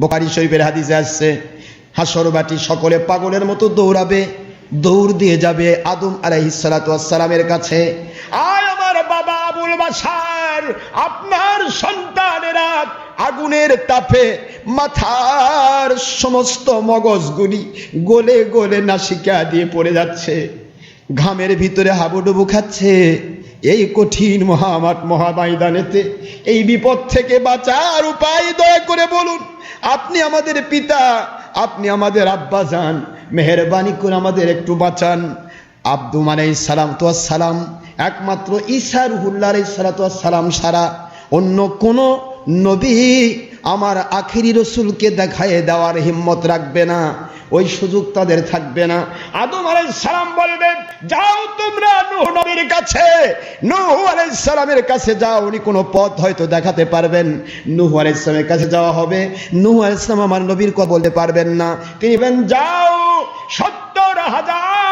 Bokary শরীফের হাদিসে আসছে, হাসর বাটি সকলে পাগলের মতো দৌড়াবে, দৌড় দিয়ে যাবে আদম আলাইহিসালামের কাছে। আয় আমার বাবা আবুল বাসার আপনার সন্তানেরা আগুনের তাপে মাথার সমস্ত মগজগুলি গলে গলে নাসিকা দিয়ে পড়ে যাচ্ছে, ঘামের ভিতরে হাবুডুবু খাচ্ছে। এই কঠিন মহামাট মহাময়দানেতে এই বিপদ থেকে বাঁচার উপায় দয়া করে বলুন। আপনি আমাদের পিতা, আপনি আমাদের আব্বা যান, মেহরবানি করে আমাদের একটু বাঁচান। আব্দু মানে সালাম তো সালাম। একমাত্র ঈশা রুহুল্লাহ সালাম সারা অন্য কোনো নবী আমার আখিরি রসুলকে দেখায় দেওয়ার হিম্মত রাখবে না। ওই সুযোগ তাদের থাকবে না। আদম আলাই সালাম বলবে, যাও তোমরা নুহ নবীর কাছে। নুহ আলাই সালামের কাছে যাও, উনি কোনো পথ হয়তো দেখাতে পারবেন। নুহু আলাই সালামের কাছে যাওয়া হবে। নুহু আলাই সালাম আমার নবীর ক বলতে পারবেন না। তিনি বলেন যাও, সত্তর হাজার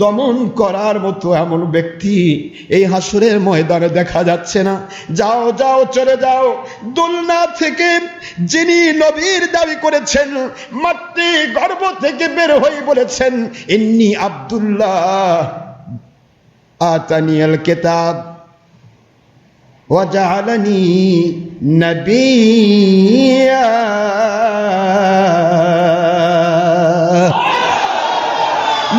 দমন করার মতো এমন ব্যক্তি এই হাসুরের ময়দানে দেখা যাচ্ছে না। যাও যাও, চলে যাও। দোলনা থেকে যিনি নবীর দাবি করেছেন মাতৃ গর্ব থেকে বের হয়ে বলেছেন, ইন্নি আব্দুল্লাহ আতানিয়াল কেতাব ওয়াজালানি নবিয়া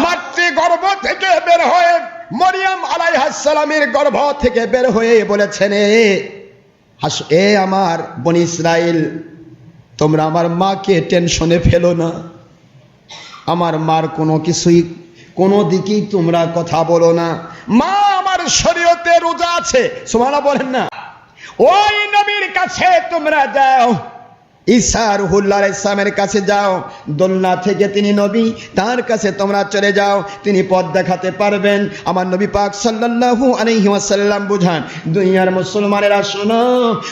মাতৃ গর্ভ থেকে বের হয়ে মরিয়াম আলাইহাসালামের গর্ভ থেকে বের হয়ে বলেছেন, এ আমার বনি ইসরায়েল তোমরা আমার মাকে টেনশনে ফেলো না। আমার মার কোনো কিছুই, কোনো দিকেই তোমরা কথা বলো না। মা, আমার শরীয়তে রোজা আছে। সোমানা বলেন না। ওই নবীর কাছে তোমরা যাও। ঈসা রুহুল্লাহ ইসলামের কাছে যাও। দোলনা থেকে তিনি নবী, তার কাছে তোমরা চলে যাও। তিনি পথ দেখাতে পারবেন। আমার নবী পাক সাল্লাল্লাহু আলাইহি ওয়াসাল্লাম বুঝান, দুনিয়ার মুসলমানেরা শোনো,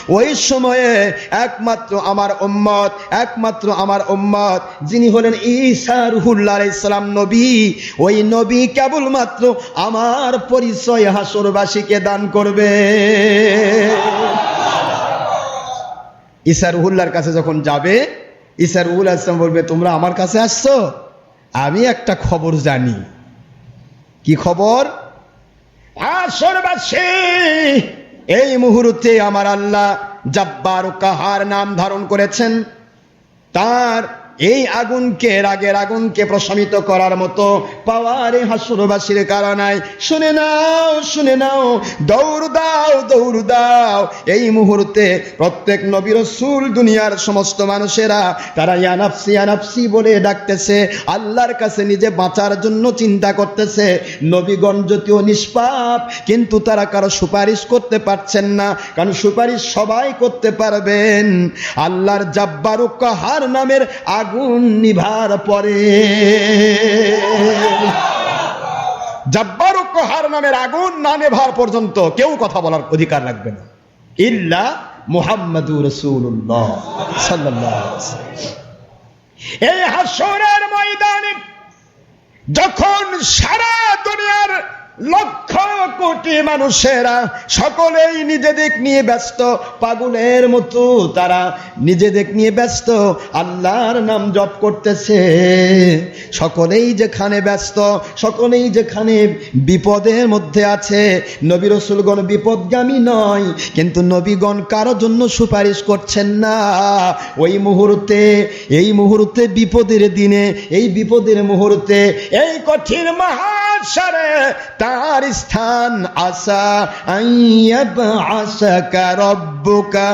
ওই সময়ে একমাত্র আমার উম্মত, একমাত্র আমার উম্মত, যিনি হলেন ঈসা রুহুল্লাহ ইসলাম নবী। ওই নবী কেবলমাত্র আমার পরিচয় হাসরবাসীকে দান করবে। ঈসা রুহুল্লার কাছে যখন যাবে ঈশা রুহুল আসলাম বলবে, তোমরা আমার কাছে আসছো? আমি একটা খবর জানি। কি খবর? এই মুহূর্তে আমার আল্লাহ জাব্বার কাহার নাম ধারণ করেছেন। তার এই আগুনকে, রাগের আগুনকে প্রশমিত করার মতো পাওয়ারে হাসুরবাসীর কারণায় শুনে নাও শুনে নাও, দৌড় দাও দৌড় দাও। এই মুহূর্তে প্রত্যেক নবীর রসুল, দুনিয়ার সমস্ত মানুষেরা তারা ইয়ানাফসি ইয়ানাফসি বলে ডাকতেছে, আল্লাহর কাছে নিজে বাঁচার জন্য চিন্তা করতেছে। নবীগণ যদিও নিষ্পাপ, কিন্তু তারা কারও সুপারিশ করতে পারছেন না, কারণ সুপারিশ সবাই করতে পারবেন। আল্লাহর জাব্বারু কাহার নামের আগুন নিভার পরে। নামের আগুন না নেভার পর্যন্ত কেউ কথা বলার অধিকার রাখবে না। ইল্লা মুহাম্মাদুর এই হাসরের ময়দানে যখন সারা দুনিয়ার লক্ষ কোটি মানুষেরা সকলেই নিজেদের নিয়ে ব্যস্ত। পাগলের মতো তারা নিজেদের নিয়ে ব্যস্ত। আল্লাহর নাম জপ করতেছে। সকলেই যেখানে ব্যস্ত, সকলেই যেখানে বিপদের মধ্যে আছে। নবী রসুলগণ বিপদগামী নয়, কিন্তু নবীগণ কারও জন্য সুপারিশ করছেন না। ওই মুহূর্তে, এই মুহূর্তে বিপদের দিনে, এই বিপদের মুহূর্তে, এই কঠিন মহাসারে তার স্থান আসা আসাকা রব্বুকা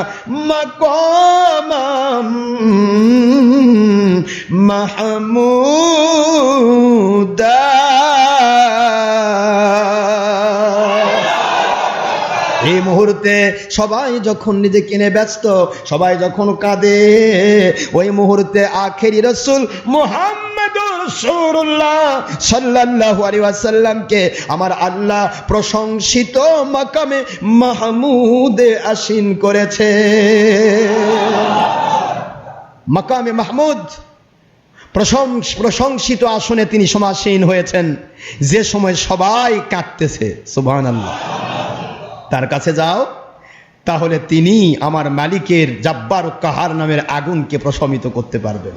মাকামাম এই মুহূর্তে সবাই যখন নিজে কিনে ব্যস্ত, সবাই যখন কাঁদে, ওই মুহূর্তে আখেরি রসুল মোহাম্মদুর রাসূলুল্লাহ সাল্লাল্লাহু আলাইহি ওয়াসাল্লামকে আমার আল্লাহ প্রশংসিত মাকামে মাহমুদে আসীন করেছে। মাকামে মাহমুদ প্রশংস, প্রশংসিত আসনে তিনি সমাসীন হয়েছেন। যে সময় সবাই কাঁদতেছে সুবহান আল্লাহ তার কাছে যাও, তাহলে তিনি আমার মালিকের জাব্বার কাহার নামের আগুনকে প্রশমিত করতে পারবেন।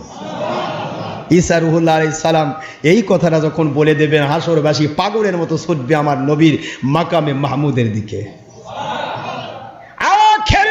ঈসা রুহুল্লাহ আলাইহিস সালাম এই কথাটা যখন বলে দেবেন, হাসরবাসী পাগলের মতো ছুটবে আমার নবীর মাকামে মাহমুদের দিকে। আখের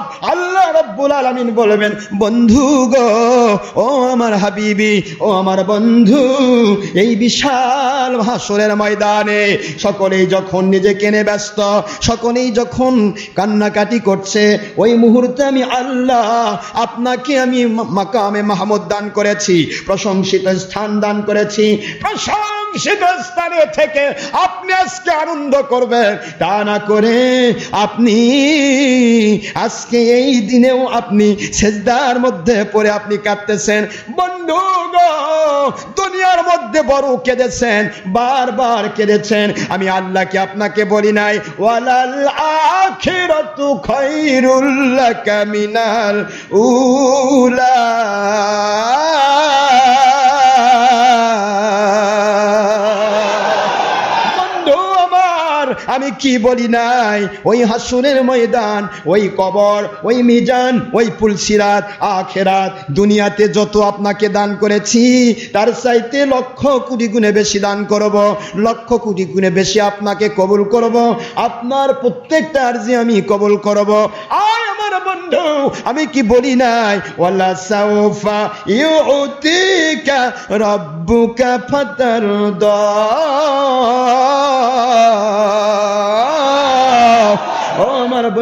রব আল্লাহ রব্বুল আলামিন বলবেন, বন্ধু গো, ও আমার হাবিবি, ও আমার বন্ধু, এই বিশাল হাসরের ময়দানে সকলেই যখন নিজে কেনে ব্যস্ত, সকলেই যখন কান্নাকাটি করছে, ওই মুহূর্তে আমি আল্লাহ আপনাকে আমি মাকামে মাহমুদ দান করেছি, প্রশংসিত স্থান দান করেছি প্রশংসিত থেকে আপনি আজকে আনন্দ করবেন। তা না করে আপনি আজকে এই দিনেও আপনি সেজদার মধ্যে আপনি কাঁদতেছেন। বন্ধু দুনিয়ার মধ্যে বড় কেঁদেছেন, বারবার কেঁদেছেন। আমি আল্লাহকে আপনাকে বলি নাই, ওয়ালাল আখিরাতু খায়রুল লাকা মিনাল উলা। আমি কি বলি নাই? ওই হাসুনের ময়দান, ওই কবর, ওই মিজান, ওই পুলসিরাত, আখেরাত, দুনিয়াতে যত আপনাকে দান করেছি, তার চাইতে লক্ষ কোটি গুণে বেশি দান করব, লক্ষ কোটি গুণে বেশি আপনাকে কবুল করব, আপনার প্রত্যেকটা আরজি আমি কবুল করব। আয় আমার বন্ধু, আমি কি বলি নাই? ওয়ালা সাউফা ইউতিকা রব্বুকা ফাতারদা।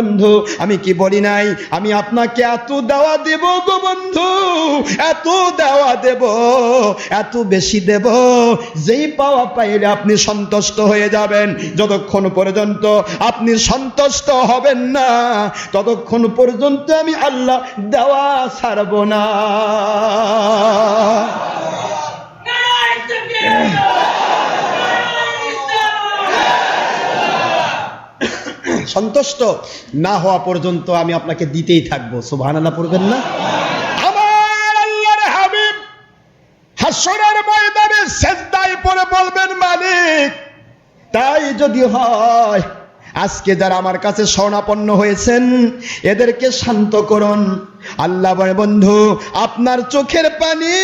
বন্ধু, আমি কি বলি নাই? আমি আপনাকে এত দেওয়া দেব গো বন্ধু, এত দেওয়া দেব, এত বেশি দেব, যেই পাওয়া পাইলে আপনি সন্তুষ্ট হয়ে যাবেন। যতক্ষণ পর্যন্ত আপনি সন্তুষ্ট হবেন না, ততক্ষণ পর্যন্ত আমি আল্লাহ দেওয়া ছাড়ব না। সন্তুষ্ট? না হওয়া পর্যন্ত আমি আপনাকে দিতেই থাকব। সুবহান আল্লাহ পড়বেন না? আল্লাহর হাবিব হাসরের ময়দানে সেজদায় পড়ে বলবেন, মালিক, তাই যদি হয়, আজকে যারা আমার কাছে স্বর্ণাপন্ন হয়েছেন, এদেরকে শান্ত করুন। আল্লাহ বন্ধু, আপনার চোখের পানি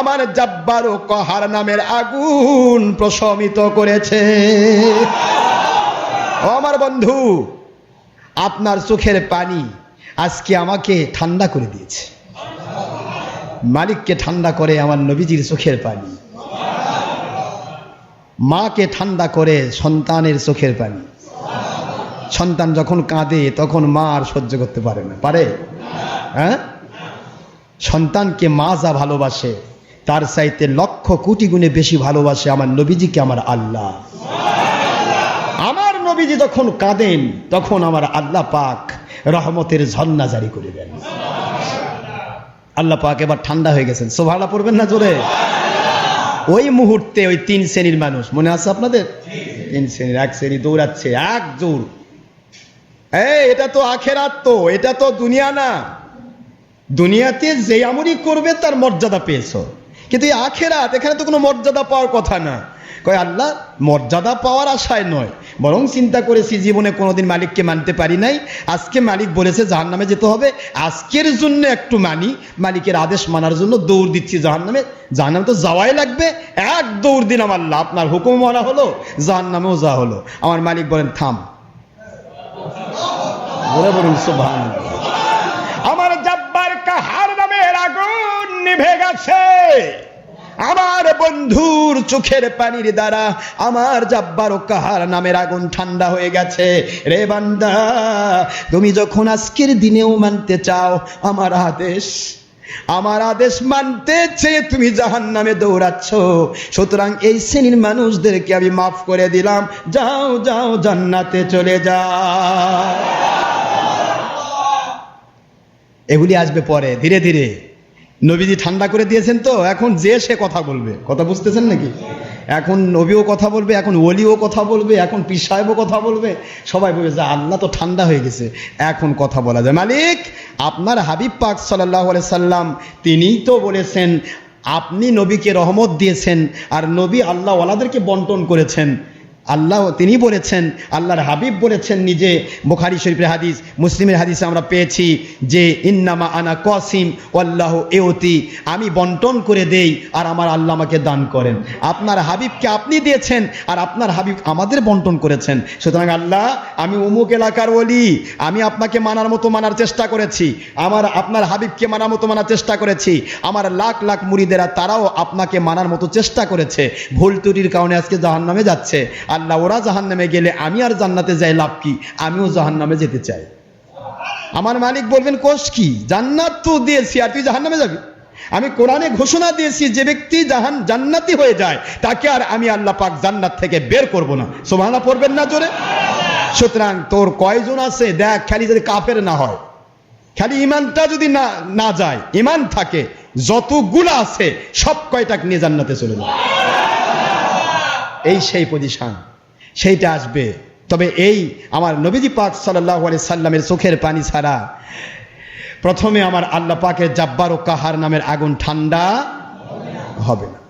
আমার জাব্বার ও কহার নামের আগুন প্রশমিত করেছে। ও আমার বন্ধু, আপনার চোখের পানি আজকে আমাকে ঠান্ডা করে দিয়েছে। মালিককে ঠান্ডা করে আমার নবীজির চোখের পানি। মাকে ঠান্ডা করে সন্তানের চোখের পানি। সন্তান যখন কাঁদে, তখন মা আর সহ্য করতে পারে না। পারে? হ্যাঁ? সন্তানকে মা যা ভালোবাসে, তার চাইতে লক্ষ কোটি গুণে বেশি ভালোবাসে আমার নবীজিকে আমার আল্লাহ। আমার নবীজি যখন কাঁদেন, তখন আমার আল্লাহ পাক রহমতের ঝর্ণা জারি করে দেন। আল্লাহ পাক এবার ঠান্ডা হয়ে গেছেন। সোভালা পড়বেন না জোরে? ওই মুহূর্তে ওই তিন শ্রেণির মানুষ, মনে আছে আপনাদের? তিন শ্রেণির, এক শ্রেণি দৌড়াচ্ছে, এক জোর। এটা তো আখেরাত তো, এটা তো দুনিয়া না। দুনিয়াতে যে আমলই করবে, তার মর্যাদা পেয়েছ। কিন্তু এই আখেরাত, এখানে তো কোনো মর্যাদা পাওয়ার কথা না। কয়, আল্লাহ, মর্যাদা পাওয়ার আশায় নয়, বরং চিন্তা করেছি জীবনে কোনোদিন মালিককে মানতে পারি নাই। আজকে মালিক বলেছে জাহান নামে যেতে হবে। আজকের জন্য একটু মানি, মালিকের আদেশ মানার জন্য দৌড় দিচ্ছি জাহান নামে জাহান নামে তো যাওয়াই লাগবে। এক দৌড় দিন আমার আল্লাহ আপনার হুকুম মানা হলো জাহান নামেও যা হলো। আমার মালিক বলেন, থাম। বলে বলুন। আমার জাব্বার কাহার নামের আগুন নিভে গেছে। আমার বন্ধুর চোখের পানির দ্বারা আমার জাব্বার কাহার নামের আগুন ঠান্ডা হয়ে গেছে। রে বান্দা, তুমি যখন আজকের দিনেও মানতে চাও, আমার আদেশ আমার আদেশ মানতে চেয়ে তুমি জাহান নামে দৌড়াচ্ছ। সুতরাং এই শ্রেণির মানুষদেরকে আমি মাফ করে দিলাম। যাও যাও, জান্নাতে চলে যাও। এগুলি আসবে পরে, ধীরে ধীরে। নবীজি ঠান্ডা করে দিয়েছেন তো, এখন যে সে কথা বলবে। কথা বুঝতেছেন নাকি? এখন নবীও কথা বলবে, এখন ওলিও কথা বলবে, এখন পীর সাহেবও কথা বলবে। সবাই বলবে, যে, আল্লাহ তো ঠান্ডা হয়ে গেছে, এখন কথা বলা যায়। মালিক, আপনার হাবিব পাক সাল্লাহ সাল্লাম, তিনিই তো বলেছেন, আপনি নবীকে রহমত দিয়েছেন, আর নবী আল্লাহ ওয়ালাদেরকে বন্টন করেছেন। আল্লাহ তিনি বলেছেন, আল্লাহর হাবিব বলেছেন নিজে বুখারি শরীফের হাদিস, মুসলিমের হাদিসে আমরা পেয়েছি যে, ইন্নামা আনা কসিম আল্লাহ এওতি আমি বন্টন করে দেই আর আমার আল্লাহ আমাকে দান করেন। আপনার হাবিবকে আপনি দিয়েছেন আর আপনার হাবিব আমাদের বন্টন করেছেন। সুতরাং আল্লাহ, আমি অমুক এলাকার বলি আমি আপনাকে মানার মতো মানার চেষ্টা করেছি, আমার, আপনার হাবিবকে মানার মতো মানার চেষ্টা করেছি, আমার লাখ লাখ মুড়িদেরা তারাও আপনাকে মানার মতো চেষ্টা করেছে, ভুল ত্রুটির কারণে আজকে জাহান নামে যাচ্ছে। আল্লাহ, ওরা জাহান নামে গেলে আমি আর জান্নাতে যাই, লাভ কি? আমিও জাহান নামে যেতে চাই। আমার মালিক বলবেন, কোষ কি? জান্নাত তো দিয়েছি, আর তুই জাহান নামে যাবি? আমি কোরআনে ঘোষণা দিয়েছি, যে ব্যক্তি জাহান, জান্নাতি হয়ে যায়, তাকে আর আমি আল্লাহ পাক জান্নাত থেকে বের করব না। সোমানা পড়বেন না জোরে? সুতরাং তোর কয়জন আছে? দেখ, খালি যদি কাফের না হয়, খালি ইমানটা যদি না না যায় ইমান থাকে, যতগুলো আছে, সব কয়টাক নিয়ে জান্নাতে চলে যায় এই সেই পজিশন সেইটা আসবে। তবে এই আমার নবীজি পাক সাল্লাহ সাল্লামের চোখের পানি ছাড়া প্রথমে আমার আল্লাহ পাকের জাব্বার ও কাহার নামের আগুন ঠান্ডা হবে না।